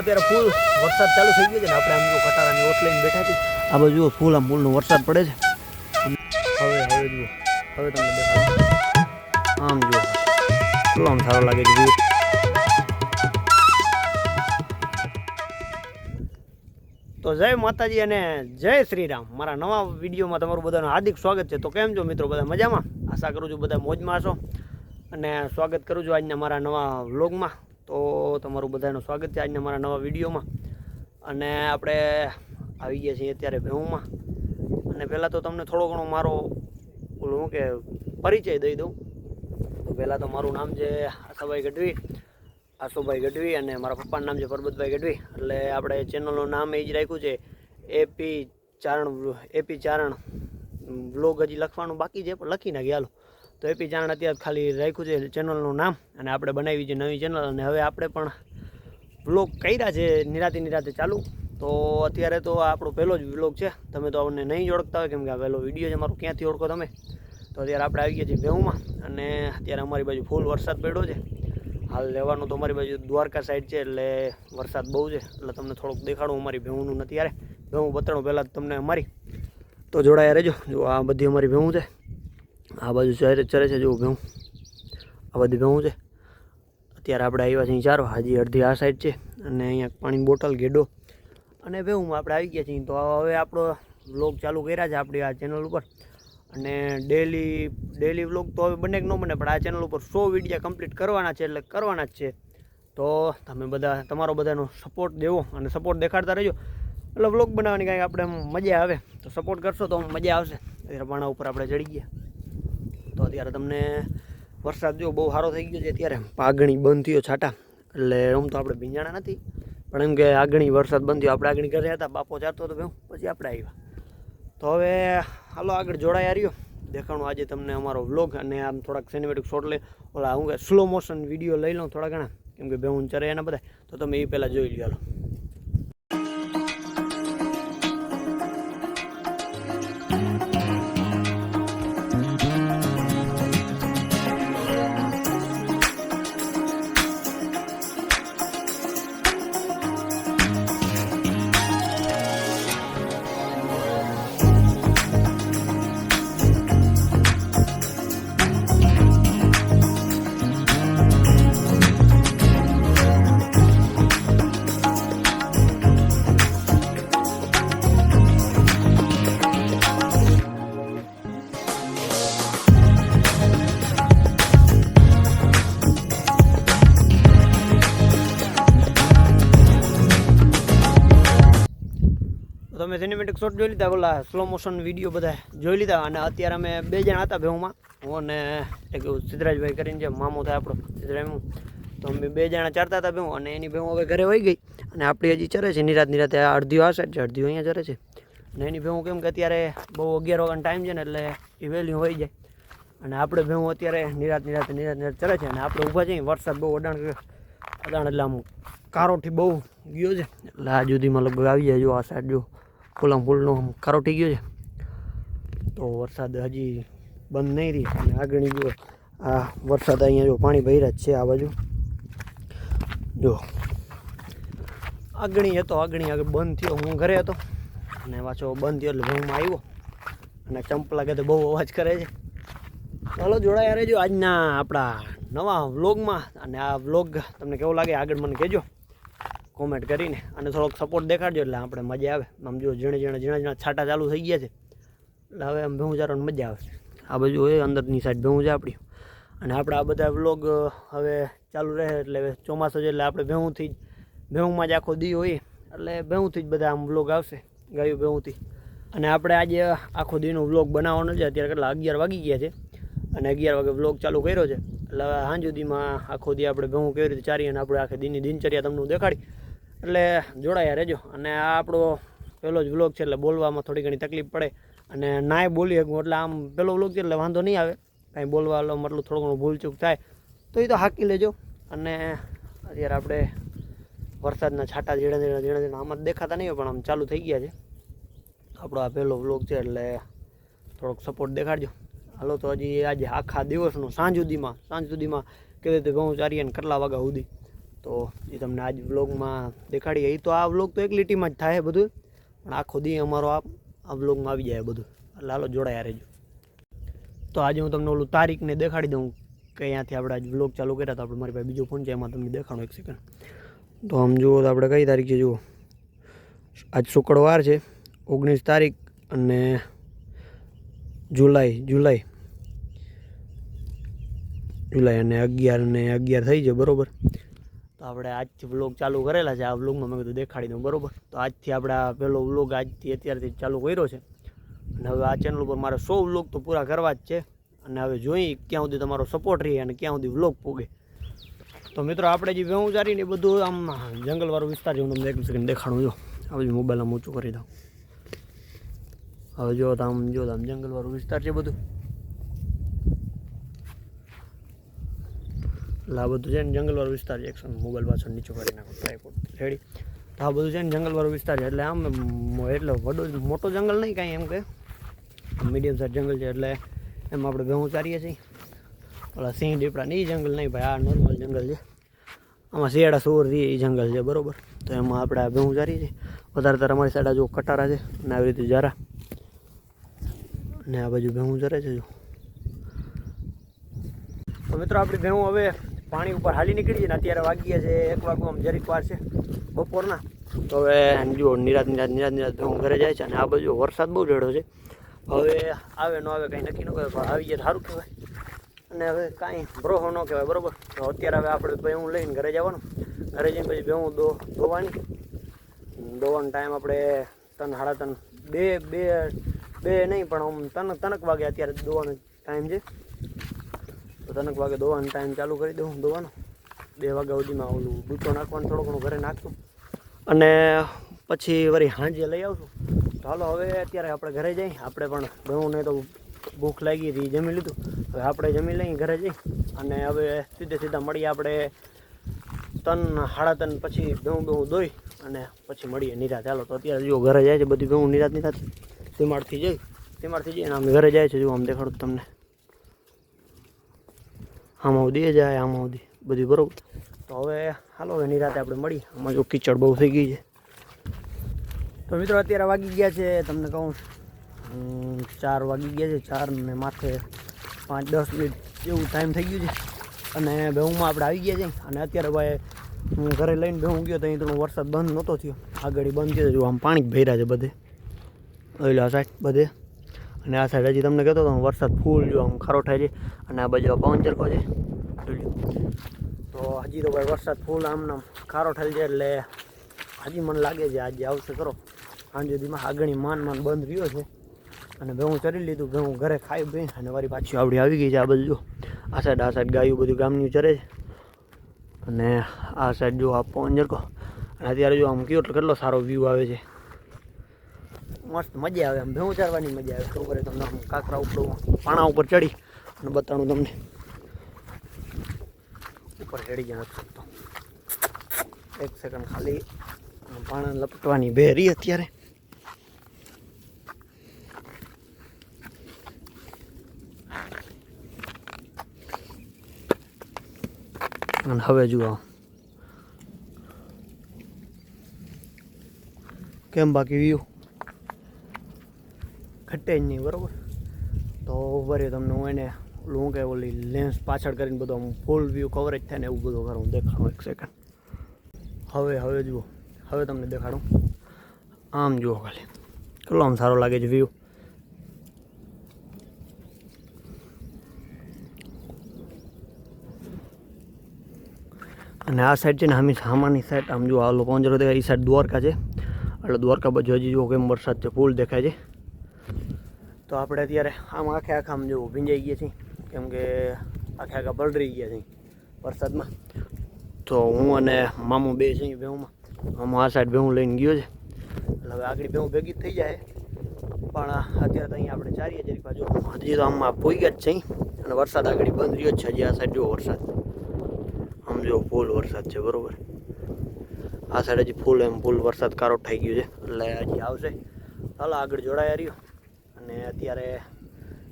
અત્યારે ફૂલ વરસાદ ચાલુ થઈ ગયો છે ને આપણે આમ જો કટારાની ઓટ લઈને બેઠા છીએ. આ બાજુ ફૂલ આમ ફૂલનો વરસાદ પડે છે. હવે હવે જુઓ. હવે તમને દેખાડું. આમ જુઓ. કેટલો આમ સારો લાગે છે તો જય માતાજી અને જય શ્રી રામ મારા નવા વિડીયોમાં તમારું બધાનું હાર્દિક સ્વાગત છે. તો કેમ છો મિત્રો? બધા મજામાં? આશા કરું છું બધા મોજમાં છો અને સ્વાગત કરું છું આજના મારા નવા વ્લોગમાં. તો તમારું બધાનું સ્વાગત છે આજના મારા નવા વિડીયોમાં. અને આપણે આવી ગયા છીએ અત્યારે ભેહુમાં. અને પહેલાં તો તમને થોડો ઘણો મારો શું કે પરિચય દઈ દઉં. તો પહેલાં તો મારું નામ છે આશાભાઈ ગઢવી, આશુભાઈ ગઢવી અને મારા પપ્પાનું નામ છે પરબતભાઈ ગઢવી. એટલે આપણે ચેનલનું નામ એ જ રાખ્યું છે, AP Charan AP Charan blog હજી લખવાનું બાકી છે, પણ લખી નાખી હાલો. તો એપી ચાણ અત્યારે ખાલી રાખ્યું છે ચેનલનું નામ અને આપણે બનાવી છે નવી ચેનલ અને હવે આપણે પણ વ્લોગ કર્યા છે નિરાતે નિરાતે ચાલુ. તો અત્યારે તો આપણો પહેલો જ વ્લોગ છે. તમે તો આપણને નહીં ઓળખતા હોય કેમ કે આ પહેલો વીડિયો છે, મારો ક્યાંથી ઓળખો તમે? તો અત્યારે આપણે આવી ગયા છીએ ભેહુમાં અને અત્યારે અમારી બાજુ ફૂલ વરસાદ પડ્યો છે. હાલ લેવાનું તો અમારી બાજુ દ્વારકા સાઈડ છે એટલે વરસાદ બહુ છે. એટલે તમને થોડુંક દેખાડું અમારી ભેહુંનું નથી યારે ભેહું બતાડું પહેલાં તમને અમારી. તો જોડાયા રહેજો. જો આ બધી અમારી ભેહું છે. આ બાજુ ચરે ચરે છે જો ભેહું આ બધી ભેહું છે. અત્યારે આપણે આવ્યા છીએ ચારો હાજી અડધી આ સાઈડ છે અને અહીંયા પાણીની બોટલ ગેડો અને ભેહુંમાં આપણે આવી ગયા છીએ. તો હવે આપણો વ્લોગ ચાલુ કર્યા છે આપણી આ ચેનલ ઉપર. અને ડેલી ડેલી વ્લોગ તો હવે બને કે ન બને, પણ આ ચેનલ ઉપર સો વિડીયા કમ્પ્લીટ કરવાના છે એટલે કરવાના જ છે. તો તમે બધા તમારો બધાનો સપોર્ટ દેવો અને સપોર્ટ દેખાડતા રહેજો. એટલે વ્લોગ બનાવવાની કાંઈક આપણે મજા આવે. તો સપોર્ટ કરશો તો મજા આવશે. પાણા ઉપર આપણે ચડી ગયા. તો અત્યારે તમને વરસાદ જો બહુ સારો થઈ ગયો છે, અત્યારે આગણી બંધ થયો છાટા. એટલે આમ તો આપણે ભીંજાણા નથી. પણ એમ કે આગણી વરસાદ બંધ થયો, આપણે આગણી ઘરે હતા, બાપો ચારતો હતો પછી આપણે આવ્યા. તો હવે હાલો આગળ જોડાઈ રહ્યો. દેખાણું આજે તમને અમારો વ્લોગ અને આમ થોડાક સિનેમેટિક શોટ લે. ઓલા હું કે સ્લો મોશન વીડિયો લઈ લઉં થોડા ઘણા. કેમ કે હું ચરે એના બધા તો તમે એ પહેલાં જોઈ લ્યો સિનેમેટિક શોટ જોઈ લીધા, ઓલા સ્લો મોશન વીડિયો બધા જોઈ લીધા અને અત્યારે અમે બે જણા હતા ભેહુમાં. હું અને એક સિદ્ધરાજભાઈ કરીને જે મામો થાય આપણો સિદ્ધરાજ તો અમે બે જણા ચારતા હતા ભેહું અને એની ભેહું હવે ઘરે વહી ગઈ અને આપણી હજી ચરે છે, નિરાત નિરાતે આ અડધીઓ આ સાઈડ છે અડધીઓ અહીંયા ચરે છે. અને એની ભેહું કેમ કે અત્યારે બહુ અગિયાર વાગ્યાનો ટાઈમ છે ને એટલે એ વહેલી હોઈ જાય. અને આપણે ભેહું અત્યારે નિરાત નિરાતે, નિરાત નિરાત ચરે છે અને આપણે ઊભા છીએ, વરસાદ બહુ અડાણ અડાણ એટલે આમ કારોથી બહુ ગયો છે. એટલે આ સુધીમાં લગભગ આવી જાય, જો આ સાઈડ જો. ફૂલામ ફૂલનો આમ કારો ટી ગયો છે. તો વરસાદ હજી બંધ નહીં રહી અને આગળની જો આ વરસાદ અહીંયા જો પાણી ભર્યા જ છે આ બાજુ. જો આગણી હતો આગણી આગળ બંધ થયો. હું ઘરે હતો અને પાછો બંધ થયો એટલે ઘઉંમાં આવ્યો અને ચંપલા કે તો બહુ અવાજ કરે છે. ચાલો જોડાયા રહેજો આજના આપણા નવા વ્લોગમાં અને આ વ્લોગ તમને કેવો લાગે આગળ મને કહેજો. કોમેન્ટ કરીને અને થોડોક સપોર્ટ દેખાડજો એટલે આપણે મજા આવે. આમ જો ઝીણે ઝીણે, ઝીણા ઝીણા છાટા ચાલુ થઈ ગયા છે. એટલે હવે આમ ભેહું ચારવાની મજા આવે. આ બાજુ હોય અંદરની સાઈડ ભેહું છે આપણી. અને આપણે આ બધા વ્લોગ હવે ચાલુ રહે એટલે ચોમાસું છે એટલે આપણે ભેહુંથી જ, ભેહુંમાં જ આખો દી હોય. એટલે ભેહુંથી જ બધા આમ વ્લોગ આવશે, ગાયું ભેહુંથી. અને આપણે આજે આખો દીનો વ્લોગ બનાવવાનો છે. અત્યારે કેટલા, અગિયાર વાગી ગયા છે. અને અગિયાર વાગે વ્લોગ ચાલુ કર્યો છે. એટલે હવે સાંજ સુધીમાં આખો દી આપણે ઘઉં કેવી રીતે ચારી અને આપણે આખી દીની દિનચર્યા તમને દેખાડી. એટલે જોડાયા રહેજો. અને આ આપણો પહેલો જ વ્લોગ છે એટલે બોલવામાં થોડી ઘણી તકલીફ પડે. અને નાય બોલી શકું એટલે આમ પહેલો વ્લોગ છે એટલે વાંધો નહીં આવે. કાંઈ બોલવા મતલબ થોડું ઘણું ભૂલચૂક થાય, તો એ તો હાકી લેજો. અને અત્યારે આપણે વરસાદના છાંટા ઝીણા ઝીણા ઝીણા ઝીણા આમાં દેખાતા નહીં પણ આમ ચાલુ થઈ ગયા છે. આપણો આ પહેલો વ્લોગ છે એટલે થોડોક સપોર્ટ દેખાડજો. હાલો તો હજી આજે આખા દિવસનું સાંજ સુધીમાં સાંજ સુધીમાં કેવી રીતે ઘઉં ચારીએ ને કેટલા વાગ્યા સુધી? તો એ તમને આજ વ્લોગમાં દેખાડીએ એ તો આ વ્લોગ તો એક લીટીમાં જ થાય બધું. પણ આખો દી અમારો આ આ વ્લોગમાં આવી જાય બધું. એટલે હાલો જોડાયા રહેજો. તો આજે હું તમને ઓલું તારીખને દેખાડી દઉં કે અહીંયાથી આપણે આજ વ્લોગ ચાલુ કર્યા તો આપણે મારી પાસે બીજો ફોન છે, એમાં તમને દેખાણો એક સેકન્ડ તો આમ જુઓ તો આપણે કઈ તારીખ છે, જુઓ. આજ શુક્રવાર છે, ઓગણીસ તારીખ અને જુલાઈ જુલાઈ. જુલાઈ અને અગિયાર ને અગિયાર થઈ છે, બરોબર? તો આપણે આજથી વ્લોગ ચાલુ કરેલા છે. આ વ્લોગમાં મેં કીધું દેખાડી દઉં, બરોબર? તો આજથી આપણે આ પહેલો વ્લોગ આજથી અત્યારથી ચાલુ કર્યો છે. અને હવે આ ચેનલ ઉપર મારે સો વ્લોગ તો પૂરા કરવા જ છે. અને હવે જોઈ ક્યાં સુધી તમારો સપોર્ટ રહે અને ક્યાં સુધી વ્લોગ પૂગે. તો મિત્રો, આપણે જે વેવું ચારીને એ બધું આમ જંગલવાળો વિસ્તાર છે, હું તમને એક સેકન્ડ દેખાડું, જો. હવે મોબાઈલ આમ ઊંચું કરી દઉં. હવે જો આમ જો આમ જંગલવાળો વિસ્તાર છે બધું. એટલે આ બધું છે ને જંગલવાળો વિસ્તાર છે. એકસો મોબાઈલ પાછળ નીચો કરી નાખો ટ્રાયપોર્ટ રેડી આ બધું છે ને જંગલવાળો વિસ્તાર છે. એટલે આમ એટલે વડો, મોટો જંગલ નહીં કાંઈ એમ કે. મીડિયમ સાઇઝ જંગલ છે, એટલે એમ આપણે ઘઉં ચારીએ છીએ. ઓલા સિંહ દીપડા ને એ જંગલ નહીં ભાઈ, આ નોર્મલ જંગલ છે. આમાં શિયાળા સુવર એ જંગલ છે, બરોબર? તો એમાં આપણે આ ઘઉં ચારીએ છીએ. વધારે તાર અમારી સાઈડ જો કટારા છે અને આવી રીતે જારા ને આ બાજુ ઘઉં ચરે છે, જો. મિત્રો, આપણી ઘઉં હવે પાણી ઉપર હાલી નીકળી છે ને અત્યારે વાગ્યા છે એક વાગવા આમ જરીક વાર છે બપોરના. તો હવે જો નિરાત નિરાત નિરાત નિરાત હું ઘરે જાય છે અને આ બાજુ વરસાદ બહુ જડો છે. હવે આવે ન આવે કંઈ નક્કી ન કહેવાય આવી જાય સારું કહેવાય. અને હવે કાંઈ બ્રોહો ન કહેવાય, બરાબર? તો અત્યારે હવે આપણે ભેહું લઈને ઘરે જવાનું. ઘરે જઈને પછી ભેહું દો, ધોવાની. દોવાનો ટાઈમ આપણે ત્રણ સાડા ત્રણ બે બે બે નહીં પણ આમ તનક તનક વાગે અત્યારે દોવાનો ટાઈમ છે. તો તનક વાગે દોવાનો ટાઈમ ચાલુ કરી દઉં દોવાનો. બે વાગ્યા સુધીમાં ઓલું ડૂચો નાખવાનું, થોડું ઘણું ઘરે નાખશું. અને પછી વળી સાંજે લઈ આવશું. તો હાલો, હવે અત્યારે આપણે ઘરે જઈ. આપણે પણ ઘઉં નહીં તો ભૂખ લાગી હતી, જમી લીધું. હવે આપણે જમી લઈ ઘરે જઈ. અને હવે સીધે સીધા મળીએ આપણે તન સાડા તન, પછી ઘઉં ઘઉં દોઈ અને પછી મળીએ નિરાત. ચાલો તો અત્યારે જો ઘરે જાય છે બધી ઘઉં નિરાત નિરાત. સીમાડથી જઈ, સીમાડથી જઈને અમે ઘરે જાય છે. જો આમ દેખાડું તમને. આમાં સુધી જાય આમાં સુધી બધી બરોબર. તો હવે, હાલો, હવે નિરાતે આપણે મળી. આમાં જો કિચડ બહુ થઈ ગઈ છે. તો મિત્રો, અત્યારે વાગી ગયા છે, તમને કહું ચાર વાગી ગયા છે, ચાર ને માથે પાંચ, દસ મિનિટ જેવું ટાઈમ થઈ ગયું છે. અને બેહુંમાં આપણે આવી ગયા છે અને અત્યારે ભાઈ, હું ઘરે લઈને બેહું ગયો તો અહીં થોડો વરસાદ બંધ નહોતો થયો. આગળ બંધ થયો જો આમ પાણી ભર્યા છે બધે. ઓલા સાઈડ બધે. અને આ સાઈડ હજી તમને કહેતો હતો વરસાદ ફૂલ જો આમ ખારો થાય છે અને આ બાજુ પવન ચરકો છે. તો હજી તો ભાઈ વરસાદ ફૂલ આમ નામ ખારો થાય છે એટલે હજી મને લાગે છે આજે આવશે કરો સાંજ સુધીમાં આગળની માન માન બંધ રહ્યો છે. અને ભેહું ચરી લીધું ભેહું ઘરે ખાઈ ભાઈ અને વારી પાછી આવડી આવી ગઈ છે આ બાજુ આ સાઈડ આ સાઈડ ગાયું બધું ગામની ચરે છે. અને આ સાઈડ જો આ પવન ચરકો અને અત્યારે જો આમ કયો, કેટલો સારો વ્યૂ આવે છે. મસ્ત મજા આવે આમ ભેહું ચારવાની મજા આવે, ખબર તમને આમ કાંકરા ઉપર પાણા ઉપર ચડી અને બતાણું તમને ઉપર ચડી નથી શકતો એક સેકન્ડ ખાલી પાણા લપટવાની ભેરી અત્યારે. અને હવે જુઓ કેમ બાકી વ્યૂ નહીં બરાબર? તો વરી તમને હું એને હું કે ઓલી લેન્સ પાછળ કરીને બધું આમ ફૂલ વ્યૂ કવરેજ થાય ને એવું બધું કરું હું દેખાડું એક સેકન્ડ હવે હવે જુઓ. હવે તમને દેખાડું. આમ જુઓ ખાલી. કેટલો આમ સારો લાગે છે વ્યૂ અને આ સાઈડ છે ને હમી સામાની સાઈડ આમ જુઓ, આ લોકો દેખાય એ સાઈડ દ્વારકા છે. એટલે દ્વારકા બાજુ હજી જુઓ કેમ વરસાદ છે ફૂલ દેખાય છે. તો આપણે અત્યારે આમ આખે આખા આમ જેવું ભીંજાઈ ગયા છીએ. કેમ કે આખે આખા પલળી ગયા છીએ વરસાદમાં. તો હું અને મામું બે છે ભેહુંમાં મામું આ સાઈડ ભેહું લઈને ગયો છે. એટલે હવે આગળ ભેહું ભેગી જ થઈ જાય. પણ અત્યારે તો અહીં આપણે ચારીએ જરીક બાજુ. હજી તો આમ પોઈ જ છે અને વરસાદ આગળ બંધ રહ્યો જ છે. હજી આ સાઈડ જો વરસાદ. આમ જો ફૂલ વરસાદ છે, બરોબર. આ સાઈડ હજી ફૂલ એમ ફૂલ વરસાદ કારો થઈ ગયો છે. એટલે હજી આવશે. હાલો, આગળ જોડાયા રહ્યો. અને અત્યારે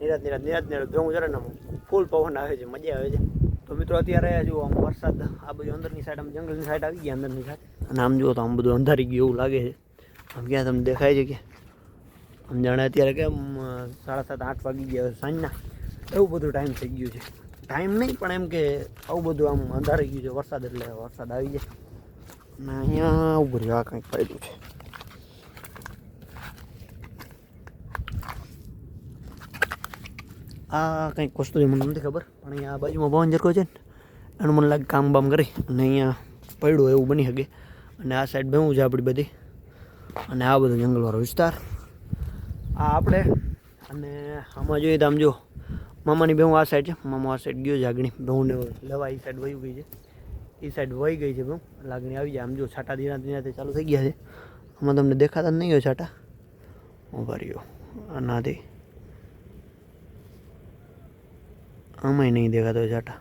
નિરાત નિરાત નિરાત નિરાત ઘઉં જરા ફૂલ પવન આવે છે, મજા આવે છે. તો મિત્રો અત્યારે જો આમ વરસાદ, આ બધું અંદરની સાઈડ આમ જંગલની સાઈડ આવી ગયા અંદરની સાઈડ અને આમ જુઓ તો આમ બધું અંધારી ગયું એવું લાગે છે. આમ ક્યાં તમને દેખાય છે કે? આમ જાણે અત્યારે કેમ સાડા સાત, આઠ વાગી ગયા સાંજના. એવું બધું ટાઈમ થઈ ગયું છે. ટાઈમ નહીં, પણ એમ કે આવું બધું આમ અંધારી ગયું છે વરસાદ એટલે વરસાદ આવી જાય. અને અહીંયા ઉભું રહ્યું આ કંઈક ફાયદો છે. આ કંઈક વસ્તુ મને નથી ખબર. પણ અહીંયા આ બાજુમાં પવન જરકો છે ને, એનું મને લાગે કામ બામ કરી. અને અહીંયા પડ્યું એવું બની શકે. અને આ સાઈડ ભેવું છે આપણી બધી. અને આ બધો જંગલવાળો વિસ્તાર. આ આપણે, અને આમાં જોઈએ તો આમ જો, મામાની ભેવું આ સાઈડ છે. મામા આ સાઈડ ગયો છે આગળ ભેવુંને લેવા એ સાઈડ વહી ગઈ છે. એ સાઈડ વહી ગઈ છે ભેવું લાગણી આવી જાય. આમ જો છાટા ધીરા ધીરા ચાલુ થઈ ગયા છે. આમાં તમને દેખાતા નહીં હોય છાટા. ઊભા રહ્યો. આનાથી આમાંય નહીં દેખાતો જાટા.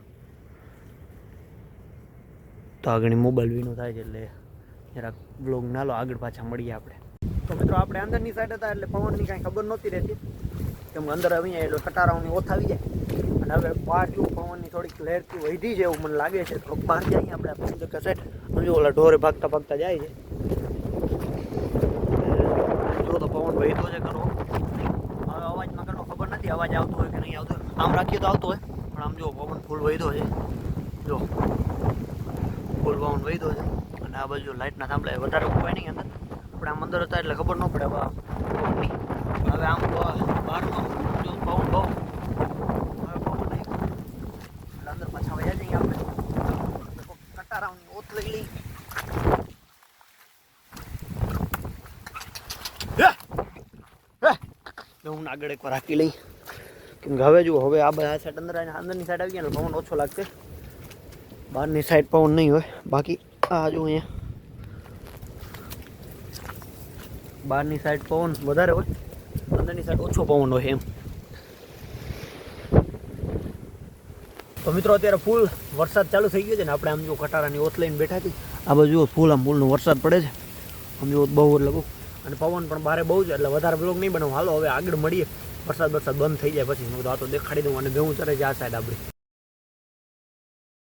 તો આગળ મોબાઈલ વિનો થાય છે એટલે જરાક બ્લોગ ના લો, આગળ પાછા મળીએ આપણે. તો મિત્રો આપણે અંદરની સાઈડ હતા એટલે પવનની કાંઈ ખબર નહોતી રહેતી. કેમ અંદર અહીંયા એટલે ખટારાઓની ઓથ આવી જાય. અને હવે બહાર પવનની થોડીક લહેરથી વધી છે એવું મને લાગે છે. થોડુંક બહાર જઈએ આપણે પંચકા કસેટ જો ઓલા ઢોરે ભાગતા ભાગતા જાય છે. તો પવન વહેતો છે ખરો હવે અવાજમાં ઘણો ખબર નથી, અવાજ આવતો હોય કે નહીં આવતો. આમ રાખીએ તો આવતો હોય. પણ આમ જો પવન ફૂલ વહીધો છે. જો ફૂલ પવન વહીધો છે. અને આ બાજુ લાઇટના થાંભલા એ વધારે ઉપાય નહીં અંદર. આપણે આમ અંદર હતા એટલે ખબર ન પડે પવનની હવે આમ બ- બહારનો જો પવન બહુ હવે પવન નહીં. એટલે અંદર પાછા વયા જઈએ આપણે. કટારાની ઓત લઈ લઈ હું! આગળ એકવાર રાખી લઈ. કેમ કે હવે જુઓ, હવે આ બધા સાઈડ અંદર અંદરની સાઈડ આવી ગયા પવન ઓછો લાગશે. બહારની સાઈડ પવન નહીં હોય. બાકી આ જો અહીંયા. બહારની સાઈડ પવન વધારે હોય. અંદરની સાઈડ ઓછો પવન હોય એમ. તો મિત્રો, અત્યારે ફૂલ વરસાદ ચાલુ થઈ ગયો છે ને, આપણે આમ જો કટારાની ઓથ લઈને બેઠા હતી આ બાજુ ફૂલ આમ ફૂલનો વરસાદ પડે છે. આમ જો બહુ એટલે બહુ. અને પવન પણ બારે બહુ છે, એટલે વધારે બ્લોગ નહીં બનાવું. હાલો, હવે આગળ મળીએ. વરસાદ વરસાદ બંધ થઈ જાય પછી હું તો આ તો દેખાડી દઉં અને ભેવું ચડે છે આ સાઈડ આપણી